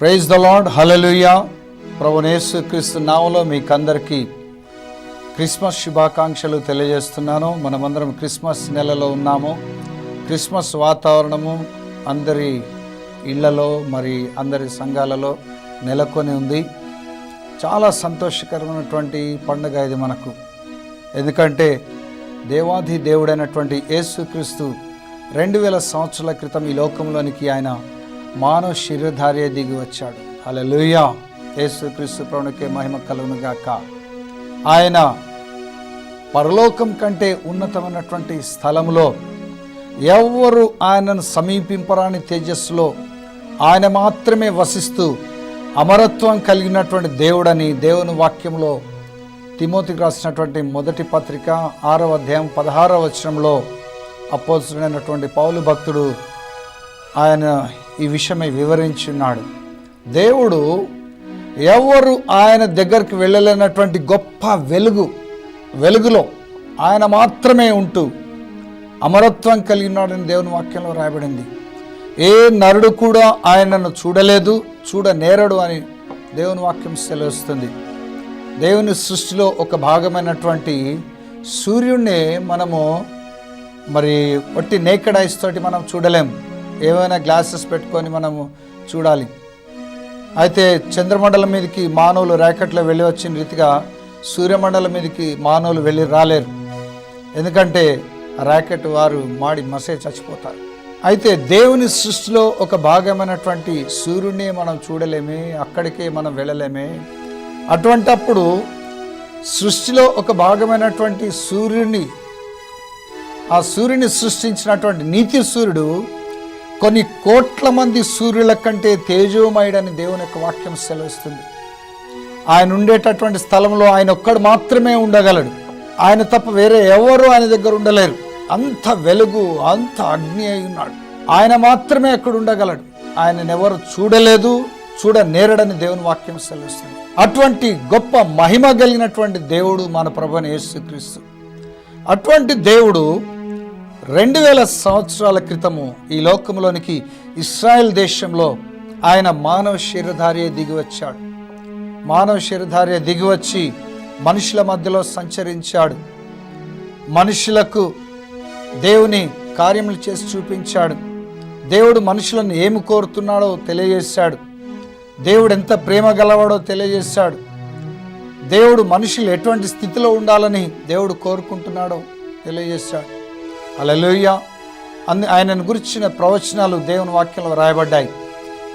Praise the lord hallelujah ప్రభునేసు క్రీస్తు నామలో మీకందరికీ క్రిస్మస్ శుభాకాంక్షలు తెలియజేస్తున్నాను. మనమందరం క్రిస్మస్ నెలలో ఉన్నాము. క్రిస్మస్ వాతావరణము అందరి ఇళ్ళలో మరి అందరి సంఘాలలో నెలకొని ఉంది. చాలా సంతోషకరమైనటువంటి పండుగ ఇది మనకు. ఎందుకంటే దేవాది దేవుడైనటువంటి యేసుక్రీస్తు రెండు వేల సంవత్సరాల క్రితం ఈ లోకంలోనికి ఆయన మానవ శరీరధార్య దిగి వచ్చాడు. అలా లూయా యేసుక్రీస్తు ప్రభునికే మహిమ కలుగునుగాక ఆయన పరలోకం కంటే ఉన్నతమైనటువంటి స్థలంలో ఎవ్వరు ఆయనను సమీపింపరాని తేజస్సులో ఆయన మాత్రమే వసిస్తూ అమరత్వం కలిగినటువంటి దేవుడని దేవుని వాక్యంలో తిమోతికి రాసినటువంటి మొదటి పత్రిక ఆరవ అధ్యాయం పదహారవ వచనంలో అపోసుడైనటువంటి పౌలు భక్తుడు ఆయన ఈ విషయమై వివరించున్నాడు. దేవుడు ఎవరు ఆయన దగ్గరికి వెళ్ళలేనటువంటి గొప్ప వెలుగు వెలుగులో ఆయన మాత్రమే ఉంటూ అమరత్వం కలిగినాడని దేవుని వాక్యంలో రాయబడింది. ఏ నరుడు కూడా ఆయనను చూడలేదు చూడ నేరడు అని దేవుని వాక్యం సెలవుస్తుంది. దేవుని సృష్టిలో ఒక భాగమైనటువంటి సూర్యుడిని మనము మరి ఒట్టి నేకెడ్ ఐస్ తోటి మనం చూడలేం. ఏమైనా గ్లాసెస్ పెట్టుకొని మనము చూడాలి. అయితే చంద్రమండలం మీదకి మానవులు ర్యాకెట్లో వెళ్ళి వచ్చిన రీతిగా సూర్యమండలం మీదకి మానవులు వెళ్ళి రాలేరు. ఎందుకంటే ర్యాకెట్ వారు మాడి మసే చచ్చిపోతారు. అయితే దేవుని సృష్టిలో ఒక భాగమైనటువంటి సూర్యుడిని మనం చూడలేమే అక్కడికే మనం వెళ్ళలేమే. అటువంటప్పుడు సృష్టిలో ఒక భాగమైనటువంటి సూర్యుడిని ఆ సూర్యుని సృష్టించినటువంటి నీతి సూర్యుడు కొన్ని కోట్ల మంది సూర్యుల కంటే తేజోమయుడని దేవుని యొక్క వాక్యం సెలవిస్తుంది. ఆయన ఉండేటటువంటి స్థలంలో ఆయన ఒక్కడు మాత్రమే ఉండగలడు. ఆయన తప్ప వేరే ఎవరు ఆయన దగ్గర ఉండలేరు. అంత వెలుగు అంత అగ్ని అయి ఉన్నాడు. ఆయన మాత్రమే అక్కడ ఉండగలడు. ఆయనను ఎవరు చూడలేదు చూడ నేరడని దేవుని వాక్యం సెలవిస్తుంది. అటువంటి గొప్ప మహిమ కలిగినటువంటి దేవుడు మన ప్రభుని యేసుక్రీస్తు. అటువంటి దేవుడు రెండు వేల సంవత్సరాల క్రితము ఈ లోకంలోనికి ఇస్రాయెల్ దేశంలో ఆయన మానవ శరీరధార్య దిగి వచ్చాడు మానవ శరీరధార్య దిగి వచ్చి మనుషుల మధ్యలో సంచరించాడు. మనుషులకు దేవుని కార్యములు చేసి చూపించాడు. దేవుడు మనుషులను ఏమి కోరుతున్నాడో తెలియజేశాడు. దేవుడు ఎంత ప్రేమ గలవాడో తెలియజేశాడు. దేవుడు మనుషులు ఎటువంటి స్థితిలో ఉండాలని దేవుడు కోరుకుంటున్నాడో తెలియజేశాడు. అలలోయ అన్ని ఆయనను గురించిన ప్రవచనాలు దేవుని వాక్యంలో రాయబడ్డాయి.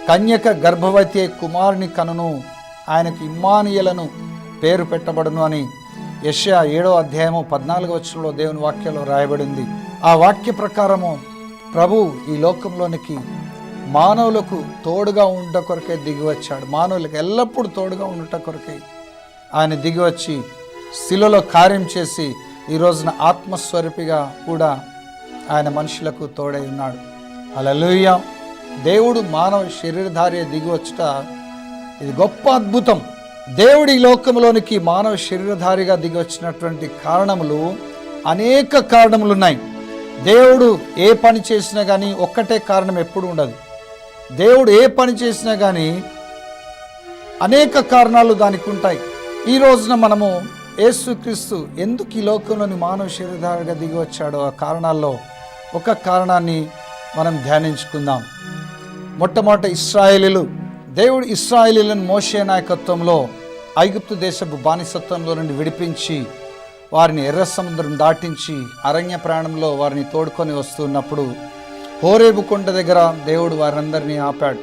కన్యక గర్భవతి కుమారుని కనును ఆయనకు ఇమ్మానియలను పేరు పెట్టబడును అని యష్యా ఏడో అధ్యాయము పద్నాలుగు వచ్చంలో దేవుని వాక్యంలో రాయబడింది. ఆ వాక్య ప్రకారము ప్రభు ఈ లోకంలోనికి మానవులకు తోడుగా ఉండ కొరకే దిగి వచ్చాడు. మానవులకు ఎల్లప్పుడూ తోడుగా ఉండట కొరకే ఆయన దిగి వచ్చి శిలలో కార్యం చేసి ఈ రోజున ఆత్మస్వరూపిగా కూడా ఆయన మనుషులకు తోడై ఉన్నాడు. అలలుయ దేవుడు మానవ శరీరధార్య దిగి వచ్చుట ఇది గొప్ప అద్భుతం. దేవుడి ఈ లోకంలోనికి మానవ శరీరధారిగా దిగి వచ్చినటువంటి కారణములు అనేక కారణములు ఉన్నాయి దేవుడు ఏ పని చేసినా కానీ ఒక్కటే కారణం ఎప్పుడు ఉండదు. దేవుడు ఏ పని చేసినా కానీ అనేక కారణాలు దానికి ఉంటాయి. ఈ రోజున మనము యేసుక్రీస్తు ఎందుకు ఈ లోకంలోని మానవ శరీరధారిగా దిగి వచ్చాడో ఆ కారణాల్లో ఒక కారణాన్ని మనం ధ్యానించుకుందాం. మొట్టమొదట ఇస్రాయేలీలు దేవుడు ఇస్రాయేలీలను మోషే నాయకత్వంలో ఐగుప్తు దేశపు బానిసత్వంలో నుండి విడిపించి వారిని ఎర్ర సముద్రం దాటించి అరణ్య ప్రాణంలో వారిని తోడుకొని వస్తున్నప్పుడు హోరేబు కొండ దగ్గర దేవుడు వారందరినీ ఆపాడు.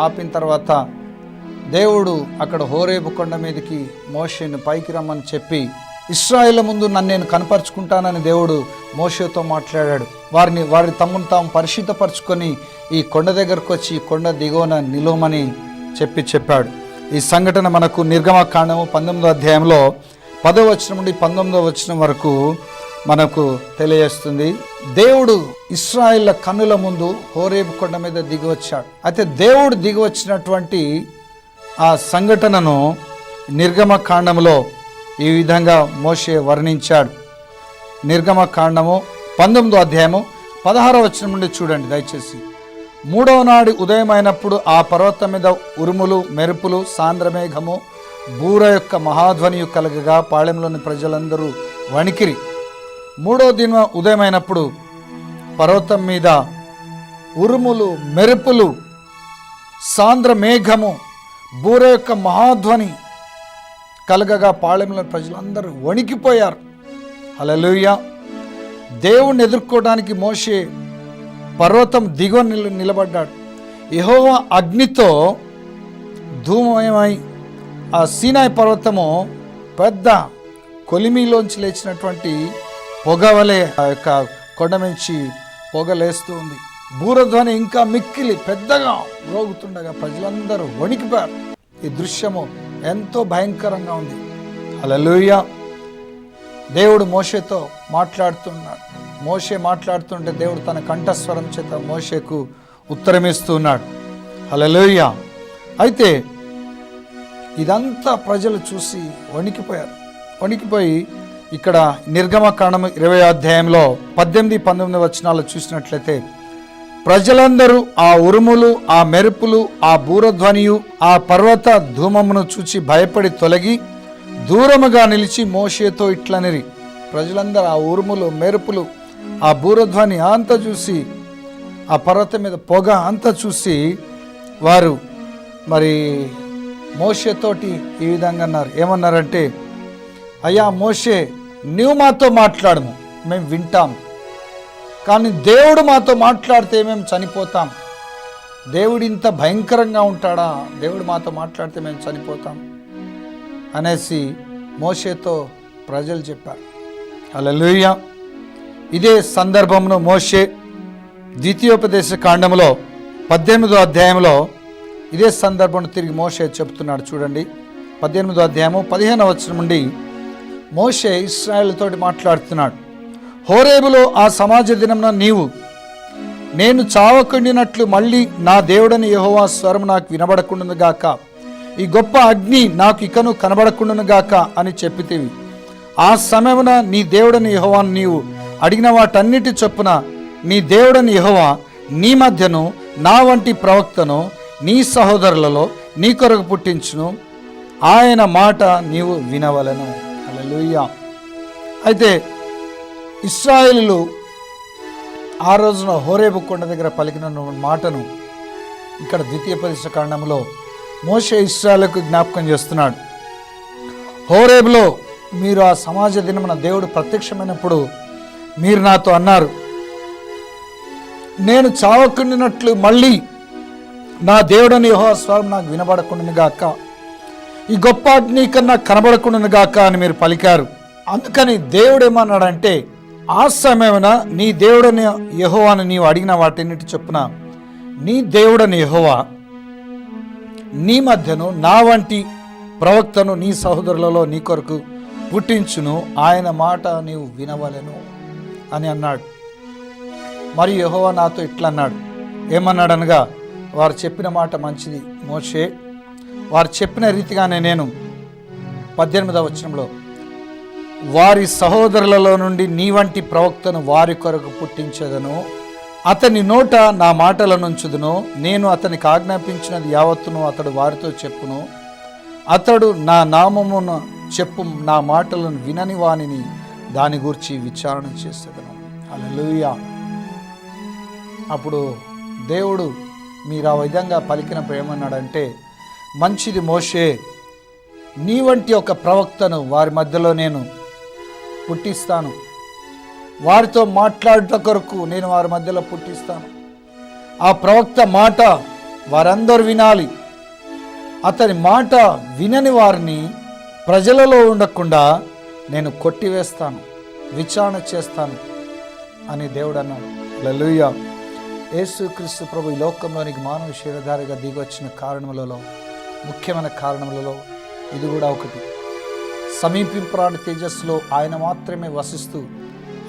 ఆపిన తర్వాత దేవుడు అక్కడ హోరేబు కొండ మీదకి మోషేను పైకి రమ్మని చెప్పి ఇస్రాయేల్ ముందు నన్ను నేను కనపరుచుకుంటానని దేవుడు మోషేతో మాట్లాడాడు. వారిని వారి తమ్మును తాము పరిశుద్ధపరచుకొని ఈ కొండ దగ్గరకు వచ్చి ఈ కొండ దిగువన నిలువమని చెప్పి చెప్పాడు. ఈ సంఘటన మనకు నిర్గమకాండము పంతొమ్మిదో అధ్యాయంలో పదో వచనం నుండి పంతొమ్మిదో వచనం వరకు మనకు తెలియజేస్తుంది. దేవుడు ఇస్రాయిల్ల కన్నుల ముందు హోరేపు కొండ మీద దిగి వచ్చాడు అయితే దేవుడు దిగి వచ్చినటువంటి ఆ సంఘటనను నిర్గమకాండములో ఈ విధంగా మోషే వర్ణించాడు. నిర్గమకాండము పంతొమ్మిదో అధ్యాయము పదహారో వచ్చిన నుండి చూడండి దయచేసి. మూడవ నాడు ఉదయమైనప్పుడు ఆ పర్వతం మీద ఉరుములు మెరుపులు సాంద్రమేఘము బూర యొక్క మహాధ్వనియు కలగగా పాళెంలోని ప్రజలందరూ వణికిరి. మూడవ దిన ఉదయమైనప్పుడు పర్వతం మీద ఉరుములు మెరుపులు సాంద్రమేఘము బూర యొక్క మహాధ్వని కలగగా పాళెంలోని ప్రజలందరూ వణికిపోయారు. హల్లెలూయ! దేవుణ్ణి ఎదుర్కోవడానికి మోషే పర్వతం దిగువ నిల నిలబడ్డాడు. యహోవ అగ్నితో ధూమమయమై ఆ సీనాయి పర్వతము పెద్ద కొలిమిలోంచి లేచినటువంటి పొగవలే ఆ యొక్క కొండ నుంచి పొగలేస్తూ ఉంది. బూరధ్వని ఇంకా మిక్కిలి పెద్దగా రోగుతుండగా ప్రజలందరూ వణికిపోయారు. ఈ దృశ్యము ఎంతో భయంకరంగా ఉంది. హల్లెలూయా. దేవుడు మోషేతో మాట్లాడుతున్నాడు. మోషే మాట్లాడుతుంటే దేవుడు తన కంఠస్వరం చేత మోషేకు ఉత్తరమిస్తున్నాడు. హలలోయ అయితే ఇదంతా ప్రజలు చూసి వణికిపోయారు. వణికిపోయి ఇక్కడ నిర్గమకాండం ఇరవై అధ్యాయంలో పద్దెనిమిది పంతొమ్మిది వచనాలు చూసినట్లయితే ప్రజలందరూ ఆ ఉరుములు ఆ మెరుపులు ఆ బూరధ్వనియు ఆ పర్వత ధూమమును చూచి భయపడి తొలగి దూరముగా నిలిచి మోషేతో ఇట్లనిరి. ప్రజలందరూ ఆ ఉరుములు మెరుపులు ఆ బూరధ్వని అంత చూసి ఆ పర్వతం మీద పొగ అంత చూసి వారు మరి మోషేతోటి ఈ విధంగా అన్నారు. ఏమన్నారంటే అయ్యా మోషే నువ్వు మాతో మాట్లాడము మేము వింటాం. కానీ దేవుడు మాతో మాట్లాడితే మేము చనిపోతాం. దేవుడు ఇంత భయంకరంగా ఉంటాడా? దేవుడు మాతో మాట్లాడితే మేము చనిపోతాం. అనేసి మోషేతో ప్రజలు చెప్పారు. అలలుయ్య ఇదే సందర్భమును మోషే ద్వితీయోపదేశ కాండంలో పద్దెనిమిదో అధ్యాయంలో ఇదే సందర్భం తిరిగి మోషే చెప్తున్నాడు చూడండి. పద్దెనిమిదో అధ్యాయము పదిహేనవ వచ్చిన నుండి మోషే ఇస్రాయల్తోటి మాట్లాడుతున్నాడు. హోరేబులో ఆ సమాజ దినంన నీవు నేను చావకుండినట్లు మళ్ళీ నా దేవుడని యహోవా స్వరం నాకు వినబడకుండును గాక ఈ గొప్ప అగ్ని నాకు ఇకను కనబడకుండాను గాక అని చెప్పితివి. ఆ సమయమున నీ దేవుడని యెహోవాను నీవు అడిగిన వాటన్నిటి చొప్పున నీ దేవుడని యహోవా నీ మధ్యను నా వంటి ప్రవక్తను నీ సహోదరులలో నీ కొరకు పుట్టించును. ఆయన మాట నీవు వినవలను. అలలుయ్యా అయితే ఇస్రాయిలు ఆ రోజున హోరేబు కొండ దగ్గర పలికిన మాటను ఇక్కడ ద్వితీయ పరిశ్ర కాండంలో మోషే ఇస్రాలకు జ్ఞాపకం చేస్తున్నాడు. హోరేబులో మీరు ఆ సమాజ దినమున దేవుడు ప్రత్యక్షమైనప్పుడు మీరు నాతో అన్నారు నేను చావకుండినట్లు మళ్ళీ నా దేవుడని యెహోవా స్వరం నాకు వినబడకుండాను గాక ఈ గొప్ప అగ్ని కన్నా కనబడకుండాను గాక అని మీరు పలికారు. అందుకని దేవుడు ఏమన్నాడంటే ఆ సమయమున నీ దేవుడని అని నీవు అడిగిన వాటిన్నిటి చొప్పున నీ దేవుడని యహోవా నీ మధ్యను నా వంటి ప్రవక్తను నీ సహోదరులలో నీ కొరకు పుట్టించును. ఆయన మాట నీవు వినవలెను అని అన్నాడు. మరియు యెహోవా నాతో ఇట్లా అన్నాడు. ఏమన్నాడు అనగా వారు చెప్పిన మాట మంచిది మోషే. వారు చెప్పిన రీతిగానే నేను పద్దెనిమిదవ వచనంలో వారి సహోదరులలో నుండి నీ వంటి ప్రవక్తను వారి కొరకు పుట్టించదను. అతని నోట నా మాటలనుంచుదును నేను అతనికి ఆజ్ఞాపించినది యావత్తును అతడు వారితో చెప్పును. అతడు నా నామమును చెప్పు నా మాటలను వినని వానిని దాని గురించి విచారణ చేసేదను. అలలుయా అప్పుడు దేవుడు మీరు ఆ విధంగా పలికినప్పుడు ఏమన్నాడంటే మంచిది మోషే నీ వంటి ఒక ప్రవక్తను వారి మధ్యలో నేను పుట్టిస్తాను. వారితో మాట్లాడట కొరకు నేను వారి మధ్యలో పుట్టిస్తాను. ఆ ప్రవక్త మాట వారందరూ వినాలి. అతని మాట వినని వారిని ప్రజలలో ఉండకుండా నేను కొట్టివేస్తాను విచారణ చేస్తాను అని దేవుడు అన్నాడు లలుయ యేసుక్రీస్తు ప్రభు ఈ లోకంలోనికి మానవ శరీరధారిగా దిగొచ్చిన కారణములలో ముఖ్యమైన కారణములలో ఇది కూడా ఒకటి. సమీపింపరాని తేజస్సులో ఆయన మాత్రమే వసిస్తూ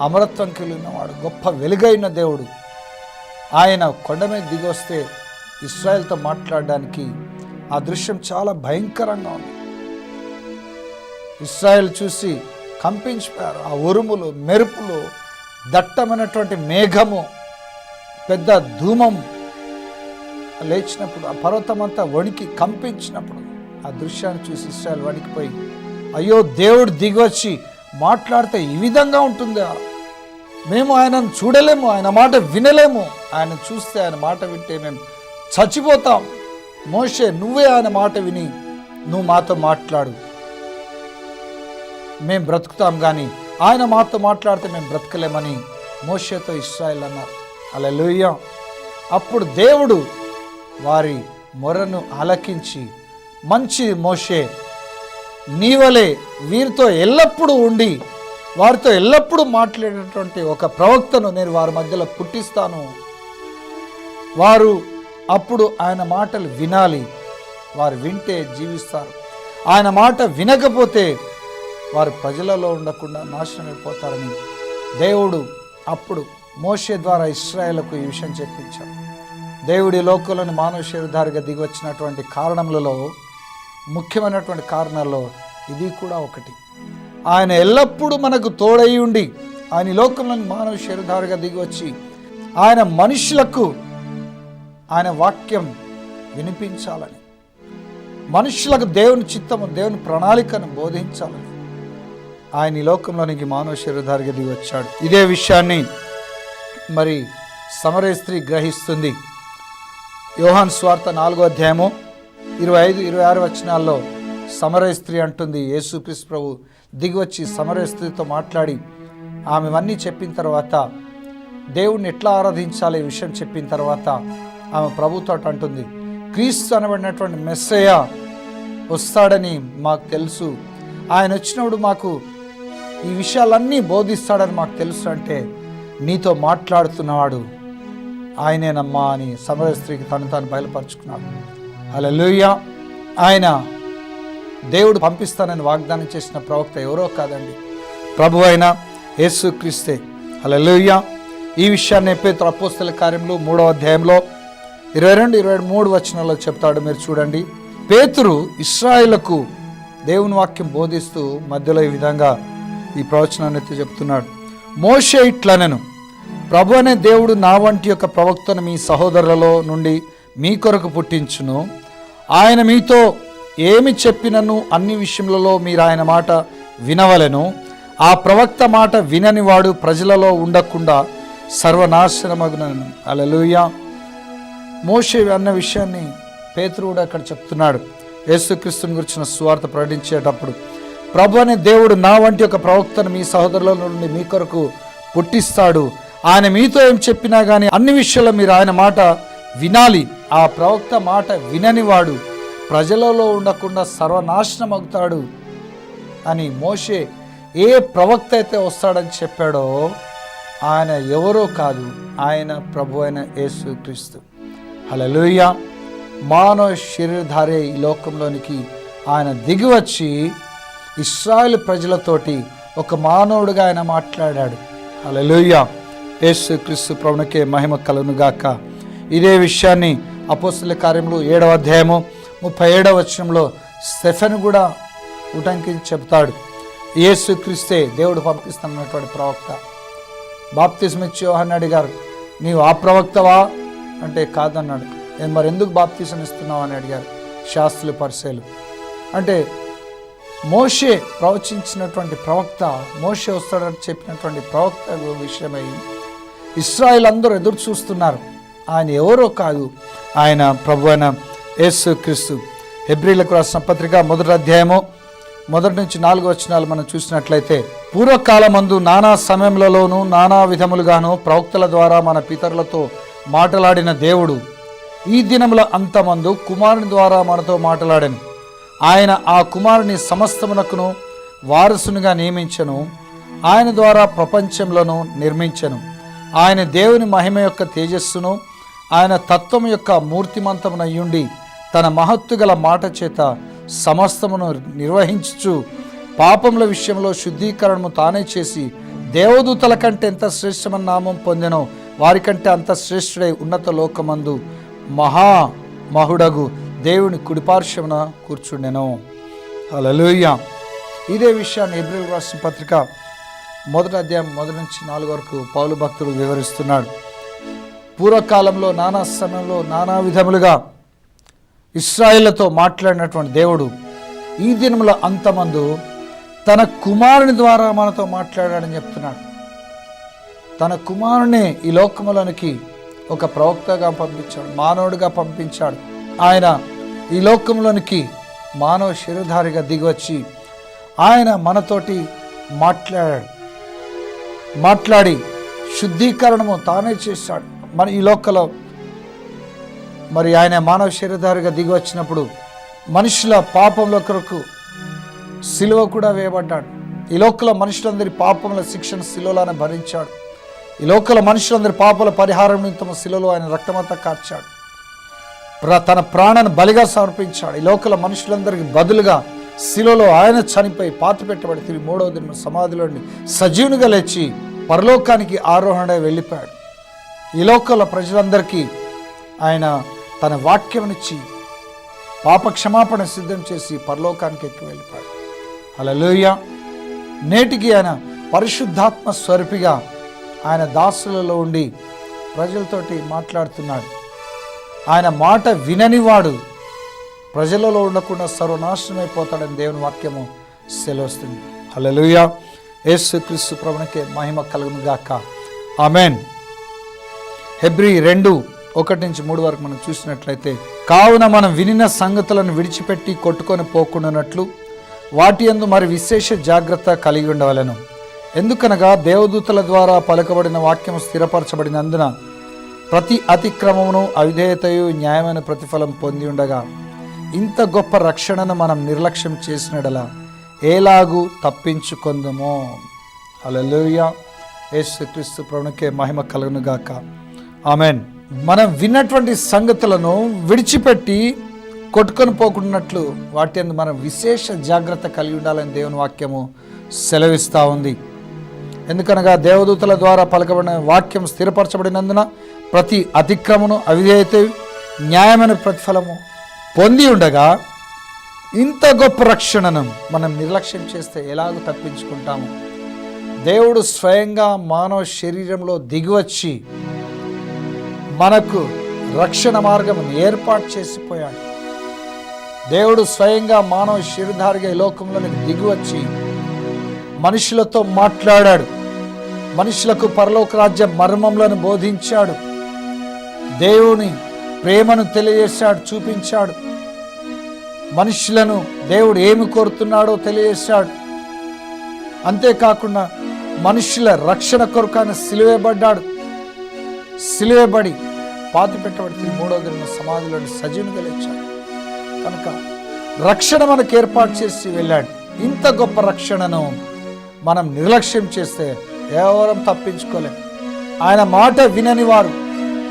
అమరత్వం కలిగినవాడు గొప్ప వెలుగైన దేవుడు. ఆయన కొండ మీద దిగొస్తే ఇస్రాయల్తో మాట్లాడడానికి ఆ దృశ్యం చాలా భయంకరంగా ఉంది. ఇస్రాయల్ చూసి కంపించిపోయారు. ఆ ఉరుములు మెరుపులు దట్టమైనటువంటి మేఘము పెద్ద ధూమం లేచినప్పుడు ఆ పర్వతం అంతా వణికి కంపించినప్పుడు ఆ దృశ్యాన్ని చూసి ఇస్రాయల్ వణికిపోయి అయ్యో దేవుడు దిగొచ్చి మాట్లాడితే ఈ విధంగా ఉంటుందా మేము ఆయనను చూడలేము ఆయన మాట వినలేము. ఆయన చూస్తే ఆయన మాట వింటే మేము చచ్చిపోతాం. మోషే నువ్వే ఆయన మాట విని నువ్వు మాతో మాట్లాడు. మేము బ్రతుకుతాం కానీ ఆయన మాతో మాట్లాడితే మేము బ్రతకలేమని మోషేతో ఇస్రాయల్ అన్నారు. అలా అప్పుడు దేవుడు వారి మొరను ఆలకించి మంచి మోషే నీవలే వీరితో ఎల్లప్పుడూ ఉండి వారితో ఎల్లప్పుడూ మాట్లాడేటువంటి ఒక ప్రవక్తను నేను వారి మధ్యలో పుట్టిస్తాను. వారు అప్పుడు ఆయన మాటలు వినాలి. వారు వింటే జీవిస్తారు. ఆయన మాట వినకపోతే వారు ప్రజలలో ఉండకుండా నాశనం అయిపోతారని దేవుడు అప్పుడు మోషే ద్వారా ఇస్రాయలకు ఈ విషయం చెప్పించాడు. దేవుడి లోకంలోని మానవ శరీరధారిగా దిగి వచ్చినటువంటి కారణములలో ముఖ్యమైనటువంటి కారణాల్లో ఇది కూడా ఒకటి. ఆయన ఎల్లప్పుడూ మనకు తోడై ఉండి ఆయన లోకంలోని మానవ శరీరధారిగా దిగి వచ్చి ఆయన మనుషులకు ఆయన వాక్యం వినిపించాలని మనుషులకు దేవుని చిత్తము దేవుని ప్రణాళికను బోధించాలని ఆయన ఈ లోకంలోనికి మానవ శరీరధారిగా దిగి వచ్చాడు. ఇదే విషయాన్ని మరి సమరే స్త్రీ గ్రహిస్తుంది. యోహాన్ స్వార్థ నాలుగో అధ్యాయము ఇరవై ఐదు ఇరవై ఆరు వచనాల్లో సమరే స్త్రీ అంటుంది యేసుక్రీస్ ప్రభు దిగివచ్చి సమరస్థితితో మాట్లాడి ఆమెవన్నీ చెప్పిన తర్వాత దేవుణ్ణి ఎట్లా ఆరాధించాలి? ఈ విషయం చెప్పిన తర్వాత ఆమె ప్రభుతో అంటుంది క్రీస్తు అనబడినటువంటి మెస్సయ్య వస్తాడని మాకు తెలుసు. ఆయన వచ్చినప్పుడు మాకు ఈ విషయాలన్నీ బోధిస్తాడని మాకు తెలుసు అంటే నీతో మాట్లాడుతున్నవాడు ఆయనేనమ్మా అని సమరస్త్రీకి తను తాను బయలుపరుచుకున్నాడు. అలా ఆయన దేవుడు పంపిస్తానని వాగ్దానం చేసిన ప్రవక్త ఎవరో కాదండి. ప్రభు అయిన యేసు క్రీస్తే. అలా ఈ విషయాన్ని పేతురు అపోస్తల కార్యంలో మూడవ అధ్యాయంలో ఇరవై రెండు ఇరవై మూడు వచనాల్లో చెప్తాడు. మీరు చూడండి. పేతురు ఇస్రాయిలకు దేవుని వాక్యం బోధిస్తూ మధ్యలో ఈ విధంగా ఈ ప్రవచనాన్ని ఎత్తి చెప్తున్నాడు. మోషే ఇట్లనెను ప్రభు అనే దేవుడు నా వంటి యొక్క ప్రవక్తను మీ సహోదరులలో నుండి మీ కొరకు పుట్టించును. ఆయన మీతో ఏమి చెప్పినను అన్ని విషయములలో మీరు ఆయన మాట వినవలెను. ఆ ప్రవక్త మాట వినని వాడు ప్రజలలో ఉండకుండా సర్వనాశనమగునను. అలలుయ మోషే అన్న విషయాన్ని పేతురు కూడా అక్కడ చెప్తున్నాడు. యేసుక్రీస్తుని గురించిన సువార్త ప్రకటించేటప్పుడు ప్రభు అనే దేవుడు నా వంటి ఒక ప్రవక్తను మీ సహోదరుల నుండి మీ కొరకు పుట్టిస్తాడు. ఆయన మీతో ఏం చెప్పినా కానీ అన్ని విషయాల్లో మీరు ఆయన మాట వినాలి. ఆ ప్రవక్త మాట విననివాడు ప్రజలలో ఉండకుండా సర్వనాశనం అవుతాడు అని మోషే ఏ ప్రవక్త అయితే వస్తాడని చెప్పాడో ఆయన ఎవరో కాదు ఆయన ప్రభు అయిన యేసుక్రీస్తు హలలుయ మానవ శరీరధారే ఈ లోకంలోనికి ఆయన దిగివచ్చి ఇస్రాయల్ ప్రజలతోటి ఒక మానవుడిగా ఆయన మాట్లాడాడు. హలలుయ యేసుక్రీస్తు ప్రభునికే మహిమ కలును గాక ఇదే విషయాన్ని అపోస్తుల కార్యములు ఏడవ అధ్యాయము ముప్పై ఏడవ వచనంలో స్టెఫెన్ కూడా ఉటంకించి చెప్తాడు యేసు క్రీస్తే దేవుడు పంపిస్తున్నటువంటి ప్రవక్త. బాప్తిస్మిచ్చి యోహన్ అడిగారు నీవు ఆ ప్రవక్తవా? అంటే కాదన్నాడు. నేను మరి ఎందుకు బాప్తీసం ఇస్తున్నావు? అని అడిగారు శాస్త్రులు పరిశీలు. అంటే మోషే ప్రవచించినటువంటి ప్రవక్త మోషే వస్తాడని చెప్పినటువంటి ప్రవక్త విషయమై ఇస్రాయిల్ అందరూ ఎదురు చూస్తున్నారు. ఆయన ఎవరో కాదు. ఆయన ప్రభు అయిన యేసు క్రీస్తు. హెబ్రిలకు రాసిన పత్రిక మొదటి అధ్యాయము మొదటి నుంచి నాలుగు వచనాలు మనం చూసినట్లయితే పూర్వకాలమందు నానా సమయంలోనూ నానా విధములుగాను ప్రవక్తల ద్వారా మన పితరులతో మాట్లాడిన దేవుడు ఈ దినముల అంతమందు కుమారుని ద్వారా మనతో మాట్లాడాను. ఆయన ఆ కుమారుని సమస్తమునకును వారసునిగా నియమించను ఆయన ద్వారా ప్రపంచంలోను నిర్మించను. ఆయన దేవుని మహిమ యొక్క తేజస్సును ఆయన తత్వం యొక్క మూర్తిమంతమునయ్యుండి తన మహత్తు గల మాట చేత సమస్తమును నిర్వహించుచు పాపముల విషయంలో శుద్ధీకరణము తానే చేసి దేవదూతల కంటే ఎంత శ్రేష్టమైన నామం పొందెనో వారికంటే అంత శ్రేష్ఠుడై ఉన్నత లోకమందు మహా మహుడగు దేవుని కుడిపార్శ్వమున కూర్చుండెను. హల్లెలూయా. ఇదే విషయాన్ని ఏప్రిల్ రాసిన పత్రిక మొదటి అధ్యాయం మొదటి నుంచి నాలుగు వరకు పౌలు భక్తులు వివరిస్తున్నాడు. పూర్వకాలంలో నానా సమయంలో నానా విధములుగా ఇస్రాయిలతో మాట్లాడినటువంటి దేవుడు ఈ దినముల అంతమందు తన కుమారుని ద్వారా మనతో మాట్లాడాడని చెప్తున్నాడు. తన కుమారుని ఈ లోకములోనికి ఒక ప్రవక్తగా పంపించాడు మానవుడిగా పంపించాడు. ఆయన ఈ లోకంలోనికి మానవ శరీరధారిగా దిగివచ్చి ఆయన మనతోటి మాట్లాడాడు. మాట్లాడి శుద్ధీకరణము తానే చేశాడు. మన ఈ లోకలో మరి ఆయన మానవ శరీరధారిగా దిగి వచ్చినప్పుడు మనుషుల పాపంలో కొరకు సిలువ కూడా వేయబడ్డాడు. ఈ లోకల మనుషులందరి పాపముల శిక్షణ శిలువలోనే భరించాడు. ఈ లోకల మనుషులందరి పాపల పరిహారం నిమిత్తం శిలువలో ఆయన రక్తమంతా కార్చాడు. ప్ర తన ప్రాణాన్ని బలిగా సమర్పించాడు. ఈ లోకల మనుషులందరికీ బదులుగా శిలలో ఆయన చనిపోయి పాత పెట్టబడి తిరిగి మూడవ దిన సమాధిలోని సజీవునిగా లేచి పరలోకానికి ఆరోహణ వెళ్ళిపోయాడు. ఈ లోకల ప్రజలందరికీ ఆయన తన వాక్యమునిచ్చి పాప క్షమాపణ సిద్ధం చేసి పరలోకానికి ఎక్కి వెళ్ళిపోయాడు. అలలోయ నేటికి ఆయన పరిశుద్ధాత్మ స్వరూపిగా ఆయన దాసులలో ఉండి ప్రజలతోటి మాట్లాడుతున్నాడు. ఆయన మాట విననివాడు ప్రజలలో ఉండకుండా సర్వనాశనమైపోతాడని దేవుని వాక్యము సెలవుస్తుంది. అలలుయ యేసు క్రీస్తు ప్రభునికే మహిమ కలుగును గాక ఆమెన్. హెబ్రి రెండు ఒకటి నుంచి మూడు వరకు మనం చూసినట్లయితే కావున మనం వినిన సంగతులను విడిచిపెట్టి కొట్టుకొని పోకుండానట్లు వాటి యందు మరి విశేష జాగ్రత్త కలిగి ఉండవలెను. ఎందుకనగా దేవదూతల ద్వారా పలకబడిన వాక్యం స్థిరపరచబడినందున ప్రతి అతిక్రమమును అవిధేయతయు న్యాయమైన ప్రతిఫలం పొంది ఉండగా ఇంత గొప్ప రక్షణను మనం నిర్లక్ష్యం చేసినడలా ఏలాగు తప్పించుకుందమో. హల్లెలూయా. యేసు క్రీస్తు ప్రభునికే మహిమ కలుగునుగాక. ఆమెన్. మనం విన్నటువంటి సంగతులను విడిచిపెట్టి కొట్టుకొని పోకున్నట్లు వాటి అందు మనం విశేష జాగ్రత్త కలిగి ఉండాలని దేవుని వాక్యము సెలవిస్తూ ఉంది. ఎందుకనగా దేవదూతల ద్వారా పలకబడిన వాక్యం స్థిరపరచబడినందున ప్రతి అతిక్రమను అవిధేయత న్యాయమైన ప్రతిఫలము పొంది ఉండగా ఇంత గొప్ప రక్షణను మనం నిర్లక్ష్యం చేస్తే ఎలాగో తప్పించుకుంటాము? దేవుడు స్వయంగా మానవ శరీరంలో దిగివచ్చి మనకు రక్షణ మార్గం ఏర్పాటు చేసిపోయాడు. దేవుడు స్వయంగా మానవ శిరధారిగా ఈ లోకంలోనికి దిగివచ్చి మనుషులతో మాట్లాడాడు. మనుషులకు పరలోక రాజ్య మర్మములను బోధించాడు. దేవుని ప్రేమను తెలియజేశాడు చూపించాడు. మనుషులను దేవుడు ఏమి కోరుతున్నాడో తెలియజేశాడు. అంతేకాకుండా మనుషుల రక్షణ కొరకు ఆయన సిలువేయబడ్డాడు సిలువబడి పాతి పెట్టబడి మూడో దిన సమాధిలోని సజీవునిగా లేచాడు. కనుక రక్షణ మనకు ఏర్పాటు చేసి వెళ్ళాడు. ఇంత గొప్ప రక్షణను మనం నిర్లక్ష్యం చేస్తే ఎవరం తప్పించుకోలేం. ఆయన మాట వినని వారు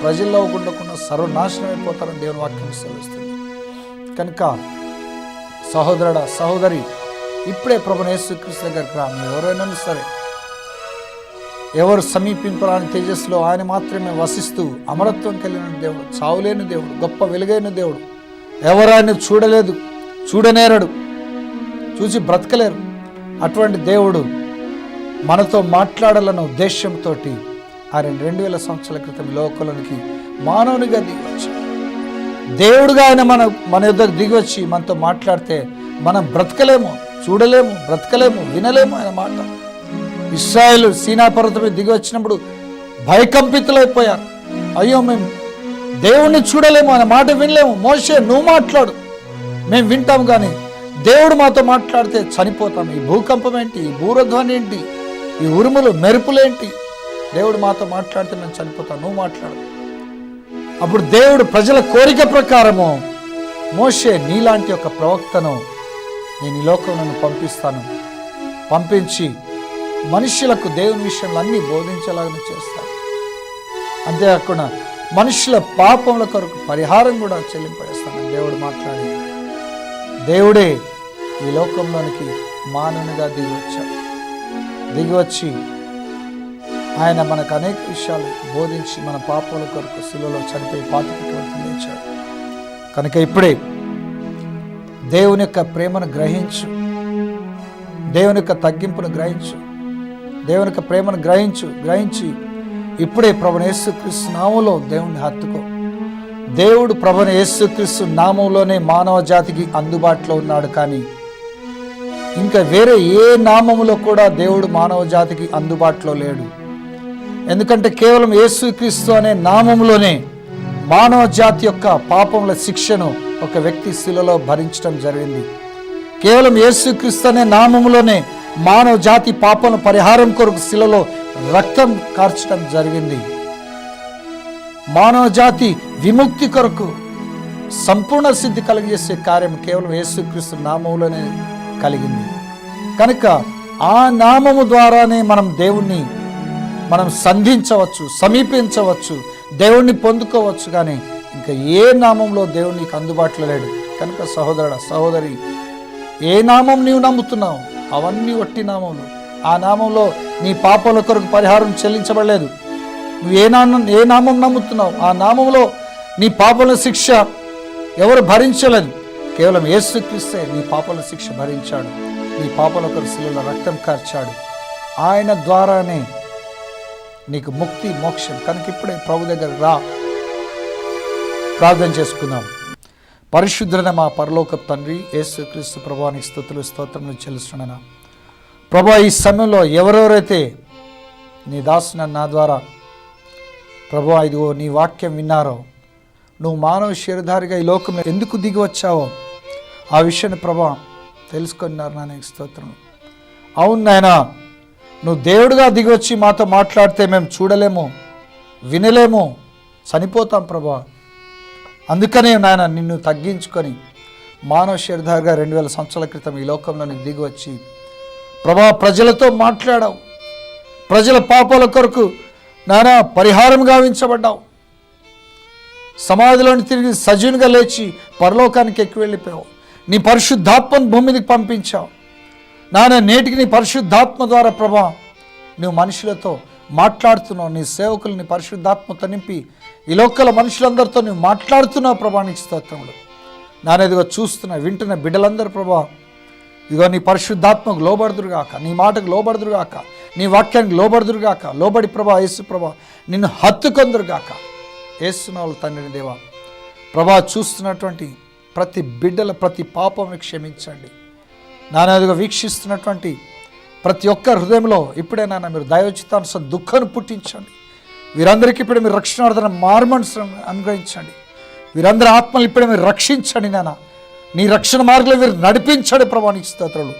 ప్రజల్లో ఉండకుండా సర్వనాశనం అయిపోతారని దేవుని వాక్యం సెలవిస్తుంది. కనుక సహోదరుడ సహోదరి ఇప్పుడే ప్రభు యేసుక్రీస్తు దగ్గరికి రా. ఎవరైనా సరే ఎవరు సమీపింపరాని తేజస్సులో ఆయన మాత్రమే వసిస్తూ అమరత్వం కలిగిన దేవుడు చావులేని దేవుడు గొప్ప వెలుగైన దేవుడు. ఎవరు ఆయన చూడలేదు చూడనేరడు చూసి బ్రతకలేరు. అటువంటి దేవుడు మనతో మాట్లాడాలన్న ఉద్దేశంతో ఆయన రెండు వేల సంవత్సరాల క్రితం లోకలనికి మానవునిగా దిగివచ్చు దేవుడుగా ఆయన మన మన యుద్ధకు దిగివచ్చి మనతో మాట్లాడితే మనం బ్రతకలేము చూడలేము బ్రతకలేము వినలేము ఆయన మాట ఇస్రాయలు సీనా పర్వతం దిగి వచ్చినప్పుడు భయకంపితులైపోయారు. అయ్యో మేము దేవుణ్ణి చూడలేము అనే మాట వినలేము. మోసే నువ్వు మాట్లాడు. మేము వింటాం కానీ దేవుడు మాతో మాట్లాడితే చనిపోతాం. ఈ భూకంపం ఏంటి? ఈ భూరధ్వని ఏంటి? ఈ ఉరుములు మెరుపులేంటి దేవుడు మాతో మాట్లాడితే మేము చనిపోతాం. నువ్వు మాట్లాడు. అప్పుడు దేవుడు ప్రజల కోరిక ప్రకారము మోషే నీలాంటి ఒక ప్రవక్తను నేను ఈ లోకంలో పంపిస్తాను. పంపించి మనుషులకు దేవుని విషయంలో అన్ని బోధించేలాగా చేస్తాడు అంతేకాకుండా మనుషుల పాపముల కొరకు పరిహారం కూడా చెల్లింపడేస్తాను దేవుడు మాట్లాడి దేవుడే ఈ లోకంలోనికి మానవునిగా దిగి వచ్చాడు. దిగి వచ్చి ఆయన మనకు అనేక విషయాలు బోధించి మన పాపముల కొరకు శిలువలో చనిపోయి పాతిపెట్టుకుంటూ లేచాడు. కనుక ఇప్పుడే దేవుని యొక్క ప్రేమను గ్రహించు దేవుని యొక్క తగ్గింపును గ్రహించు. దేవుని యొక్క ప్రేమను గ్రహించు గ్రహించి ఇప్పుడే ప్రభుని యేసుక్రీస్తు నామంలో దేవుణ్ణి హత్తుకో. దేవుడు ప్రభుని యేసుక్రీస్తు నామంలోనే మానవ జాతికి అందుబాటులో ఉన్నాడు కానీ ఇంకా వేరే ఏ నామములో కూడా దేవుడు మానవ జాతికి అందుబాటులో లేడు. ఎందుకంటే కేవలం యేసుక్రీస్తు అనే నామంలోనే మానవ జాతి యొక్క పాపముల శిక్షను ఒక వ్యక్తి శిలలో భరించడం జరిగింది. కేవలం యేసుక్రీస్తు అనే నామములోనే మానవ జాతి పాపను పరిహారం కొరకు శిలలో రక్తం కార్చడం జరిగింది. మానవ జాతి విముక్తి కొరకు సంపూర్ణ సిద్ధి కలిగజేసే కార్యం కేవలం యేసుక్రీస్తు నామంలోనే కలిగింది. కనుక ఆ నామము ద్వారానే మనం దేవుణ్ణి మనం సంధించవచ్చు సమీపించవచ్చు దేవుణ్ణి పొందుకోవచ్చు కానీ ఇంకా ఏ నామంలో దేవుడు నీకు అందుబాటులో లేడు. కనుక సహోదరుడ సహోదరి ఏ నామం నీవు నమ్ముతున్నావు? అవన్నీ ఒట్టి నామములు. ఆ నామంలో నీ పాపల కొరకు పరిహారం చెల్లించబడలేదు. నువ్వు ఏ నామం ఏ నామం నమ్ముతున్నావు? ఆ నామంలో నీ పాపల శిక్ష ఎవరు భరించలేదు. కేవలం యేసుక్రీస్తే నీ పాపల శిక్ష భరించాడు. నీ పాపల కొరకు శిలువలో రక్తం కార్చాడు. ఆయన ద్వారానే నీకు ముక్తి మోక్షం. కనుక ఇప్పుడే ప్రభు దగ్గర రా. ప్రార్థన చేసుకుందాం. పరిశుద్ధుడైన మా పరలోక తండ్రి యేసుక్రీస్తు ప్రభానికి స్థుతులు స్తోత్రములు చెల్లిస్తున్నాను. ప్రభా ఈ సమయంలో ఎవరెవరైతే నీ దాసున నా ద్వారా ప్రభా ఇదిగో నీ వాక్యం విన్నారో నువ్వు మానవ శరీరధారిగా ఈ లోకంలో ఎందుకు దిగి వచ్చావో ఆ విషయాన్ని ప్రభా తెలుసుకున్నారు నా నీకు స్తోత్రం అవును నాయనా నువ్వు దేవుడుగా దిగి వచ్చి మాతో మాట్లాడితే మేము చూడలేము వినలేము చనిపోతాం ప్రభా. అందుకనే నాయన నిన్ను తగ్గించుకొని మానవ శరీరధారిగా రెండు వేల సంవత్సరాల క్రితం ఈ లోకంలో నీకు దిగి వచ్చి ప్రభా ప్రజలతో మాట్లాడావు. ప్రజల పాపాల కొరకు నానా పరిహారం గావించబడ్డావు. సమాధిలోని తిరిగి సజీవునిగా లేచి పరలోకానికి ఎక్కి వెళ్ళిపోయావు. నీ పరిశుద్ధాత్మను భూమి మీదకి పంపించావు. నాన్న నేటికి నీ పరిశుద్ధాత్మ ద్వారా ప్రభా నువ్వు మనుషులతో మాట్లాడుతున్నావు. నీ సేవకుల్ని పరిశుద్ధాత్మతో నింపి ఈ లోకల మనుషులందరితో నువ్వు మాట్లాడుతున్నావు ప్రభా నీకు స్తోత్రములు. నాన్న ఇదిగో చూస్తున్న వింటున్న బిడ్డలందరూ ప్రభా ఇదిగో నీ పరిశుద్ధాత్మకు లోబడుదురుగాక నీ మాటకు లోబడుదురుగాక నీ వాక్యానికి లోబడుదురుగాక లోబడి ప్రభా యేసు ప్రభా నిన్ను హత్తుకొందురుగాక ఏసునాలు తండ్రిని దేవా ప్రభా చూస్తున్నటువంటి ప్రతి బిడ్డల ప్రతి పాపం క్షమించండి. నాన్నదిగా వీక్షిస్తున్నటువంటి ప్రతి ఒక్క హృదయంలో ఇప్పుడే నాన్న మీరు దయోచితానుస దుఃఖాన్ని పుట్టించండి. వీరందరికీ ఇప్పుడు మీరు రక్షణార్థన మార్మన్స్ అనుగ్రహించండి. వీరందరి ఆత్మలు ఇప్పుడు మీరు రక్షించండి నాన్న. నీ రక్షణ మార్గంలో మీరు నడిపించండి ప్రభానికి స్తోత్రులు.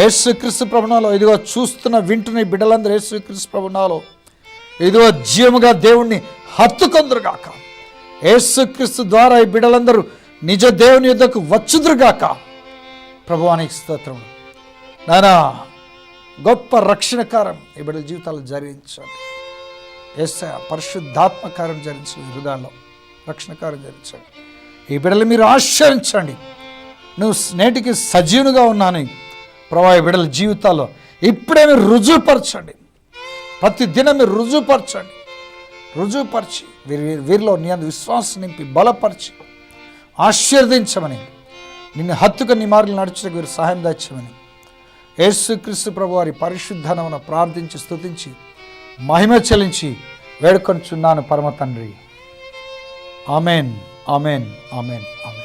యేసుక్రీస్తు ప్రభునాలో ఇదిగో చూస్తున్న వింటున్న బిడ్డలందరూ యేసుక్రీస్తు ప్రభునాలో ఇదిగో జీవముగా దేవుణ్ణి హత్తుకొందరుగాక. యేసుక్రీస్తు ద్వారా ఈ బిడ్డలందరూ నిజ దేవుని యుద్ధకు వచ్చుదురుగాక. ప్రభువానికి స్తోత్రం నానా గొప్ప రక్షణకారం ఈ బిడ్డల జీవితాలు జరిగించండి. ఎస్ పరిశుద్ధాత్మకారం జరిగించండి ఈ హృదయాల్లో రక్షణకారం జరిగించండి. ఈ బిడ్డలు మీరు ఆశ్రయించండి. నువ్వు నేటికి సజీవునిగా ఉన్నాను ప్రభా ఈ బిడ్డల జీవితాల్లో ఇప్పుడే మీరు రుజువుపరచండి. ప్రతి దినం మీరు రుజువుపరచండి. రుజువుపరిచి వీరి వీరిలో నీ అందు విశ్వాసం నింపి బలపరిచి ఆశీర్వదించమని నిన్ను హత్తుక నీ మార్గం నడుచుటకు వీరు సహాయం దాచమని యేసుక్రీస్తు ప్రభు వారి పరిశుద్ధనమున ప్రార్థించి స్తుతించి మహిమ చెల్లించి వేడుకొనిచున్నాను పరమ తండ్రి. Amen amen amen amen.